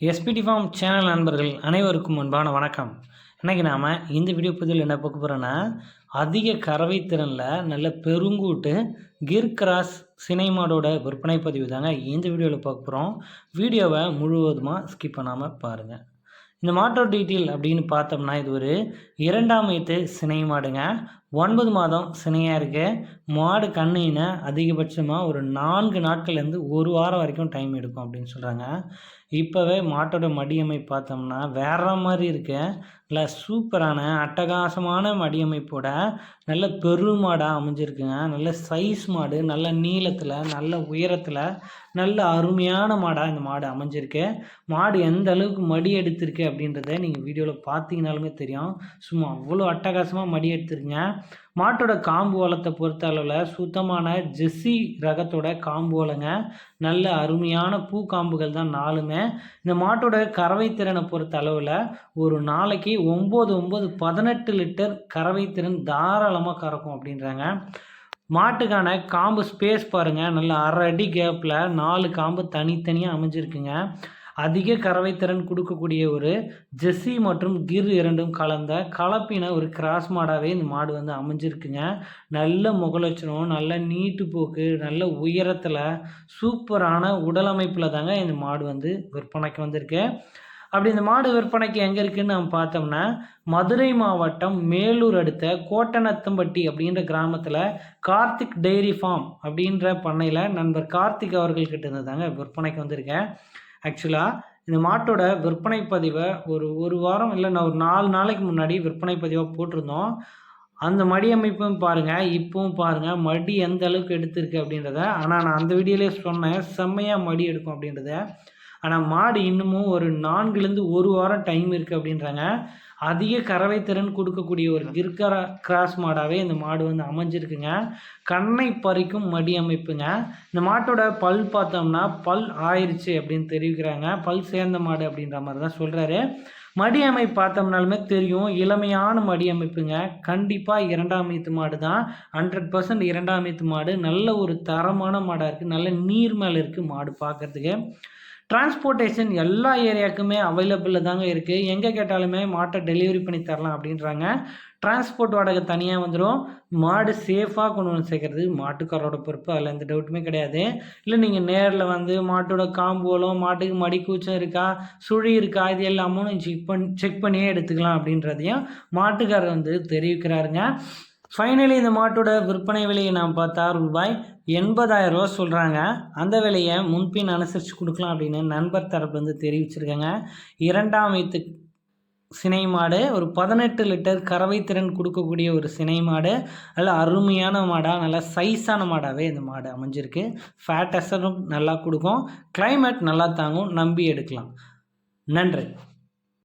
SPD form channel நண்பர்கள் அனைவருக்கும் அன்பான வணக்கம். இன்றைக்கி நாம் இந்த வீடியோ பதிவில் என்ன பார்க்க போகிறோன்னா அதிக கறவை திறனில் நல்ல பெருங்கூட்டு கிர் கிராஸ் சினைமாடோட விற்பனை பதிவு தாங்க இந்த வீடியோவில் பார்க்க போகிறோம் வீடியோவை முழுவதுமாக ஸ்கிப் பண்ணாமல் பாருங்கள் இந்த மாட்டோ டீட்டெயில் அப்படின்னு பார்த்தோம்னா இது ஒரு இரண்டாம் வயது சினை மாடுங்க ஒன்பது மாதம் சினையாக இருக்குது மாடு கண்ணினை அதிகபட்சமாக ஒரு நான்கு நாட்கள்லேருந்து ஒரு வாரம் வரைக்கும் டைம் எடுக்கும் அப்படின்னு சொல்கிறாங்க இப்போவே மாட்டோட மடியமை பார்த்தோம்னா வேற மாதிரி இருக்க. நல்ல சூப்பரான அட்டகாசமான மடியமைப்போட நல்ல பெருமாடாக அமைஞ்சிருக்குங்க. நல்ல சைஸ் மாடு நல்ல நீளத்தில் நல்ல உயரத்தில் நல்ல அருமையான மாடாக இந்த மாடு அமைஞ்சிருக்கு. மாடு எந்த அளவுக்கு மடி எடுத்திருக்கு அப்படின்றத நீங்கள் வீடியோவில் பார்த்தீங்கனாலுமே தெரியும். சும்மா அவ்வளோ அட்டகாசமாக மடி எடுத்துருங்க மாட்டோட காம்பு வளத்தை பொறுத்த அளவில் சுத்தமான ஜெஸ்ஸி ரகத்தோட காம்பு வளங்க நல்ல அருமையான பூ காம்புகள் தான் நாலுமே இந்த மாட்டோட கறவை திறனை பொறுத்த அளவில் ஒரு நாளைக்கு ஒம்பது ஒம்பது பதினெட்டு லிட்டர் கறவை திறன் தாராளமாக கறக்கும் அப்படின்றாங்க. மாட்டுக்கான காம்பு ஸ்பேஸ் பாருங்கள் நல்ல அரை அடி கேப்பில் நாலு காம்பு தனித்தனியாக அமைஞ்சிருக்குங்க. அதிக கறவைத்திறன் கொடுக்கக்கூடிய ஒரு ஜெஸ்ஸி மற்றும் கிர் இரண்டும் கலந்த கலப்பின ஒரு கிராஸ் மாடாகவே இந்த மாடு வந்து அமைஞ்சிருக்குங்க. நல்ல முகலட்சணம் நல்ல நீட்டு போக்கு நல்ல உயரத்தில் சூப்பரான உடலமைப்பில் தாங்க இந்த மாடு வந்து விற்பனைக்கு வந்திருக்கு. அப்படி இந்த மாடு விற்பனைக்கு எங்கே இருக்குதுன்னு நம்ம பார்த்தோம்னா மதுரை மாவட்டம் மேலூர் அடுத்த கோட்டநத்தம்பட்டி அப்படின்ற கிராமத்தில் கார்த்திக் டெய்ரி ஃபார்ம் அப்படின்ற பண்ணையில் நண்பர் கார்த்திக் அவர்கள்கிட்ட இருந்து தாங்க விற்பனைக்கு வந்திருக்கேன். ஆக்சுவலாக இந்த மாட்டோட விற்பனை பதிவை ஒரு ஒரு வாரம் இல்லை நான் ஒரு நாலு நாளைக்கு முன்னாடி விற்பனை பதிவாக போட்டிருந்தோம். அந்த மடி அமைப்பும் பாருங்கள் இப்போவும் பாருங்கள் மடி எந்த அளவுக்கு எடுத்திருக்கு அப்படின்றத ஆனால் நான் அந்த வீடியோலேயே சொன்னேன் செம்மையாக மடி எடுக்கும் அப்படின்றத. ஆனால் மாடு இன்னமும் ஒரு நான்குலேருந்து ஒரு வாரம் டைம் இருக்குது அப்படின்றாங்க. அதிக கறவை திறன் கொடுக்கக்கூடிய ஒரு கிர்கரா கிராஸ் மாடாகவே இந்த மாடு வந்து அமைஞ்சிருக்குங்க. கண்ணை பறிக்கும் மடி அமைப்புங்க. இந்த மாட்டோட பல் பார்த்தோம்னா பல் ஆயிடுச்சு அப்படின்னு தெரிவிக்கிறாங்க. பல் சேர்ந்த மாடு அப்படின்ற மாதிரி தான் சொல்கிறாரு மடி அமைப்பு பார்த்தோம்னாலுமே தெரியும். இளமையான மடி அமைப்புங்க. கண்டிப்பாக இரண்டாம் மீத்து மாடு தான். ஹண்ட்ரட் பர்சன்ட் இரண்டாம் மீத்து மாடு. நல்ல ஒரு தரமான மாடாக இருக்குது நல்ல நீர் மேலே இருக்குது மாடு பார்க்குறதுக்கு. டிரான்ஸ்போர்ட்டேஷன் எல்லா ஏரியாவுக்குமே அவைலபிளில் தாங்க இருக்குது எங்கே கேட்டாலுமே மாட்டை டெலிவரி பண்ணி தரலாம் அப்படின்றாங்க. டிரான்ஸ்போர்ட் வாடகை தனியாக வந்துடும் மாடு சேஃபாக கொண்டு வந்து சேர்க்கறது. மாட்டுக்காரோட பொறுப்பு அதில் எந்த டவுட்டுமே கிடையாது. இல்லை நீங்கள் நேரில் வந்து மாட்டோட காம்போலம் மாட்டுக்கு மடி கூச்சம் இருக்கா சுழி இருக்கா இது எல்லாமும் செக் பண்ணி செக் பண்ணியே எடுத்துக்கலாம் அப்படின்றதையும் மாட்டுக்காரர் வந்து தெரிவிக்கிறாருங்க. ஃபைனலி இந்த மாட்டோட விற்பனை விலையை நாம் பார்த்தா ரூபாய் எண்பதாயிரம் ரூபா சொல்கிறாங்க அந்த விலையை முன்பின் அனுசரித்து கொடுக்கலாம் அப்படின்னு நண்பர் தரப்பு வந்து தெரிவிச்சிருக்காங்க. இரண்டாம் வயத்து சினை மாடு ஒரு பதினெட்டு லிட்டர் கறவை திறன் கொடுக்கக்கூடிய ஒரு சினை மாடு நல்ல அருமையான மாடாக நல்ல சைஸான மாடாகவே இந்த மாடு அமைஞ்சிருக்கு. ஃபேட் அசரும் நல்லா கொடுக்கும். கிளைமேட் நல்லா தாங்கும். நம்பி எடுக்கலாம். நன்றி.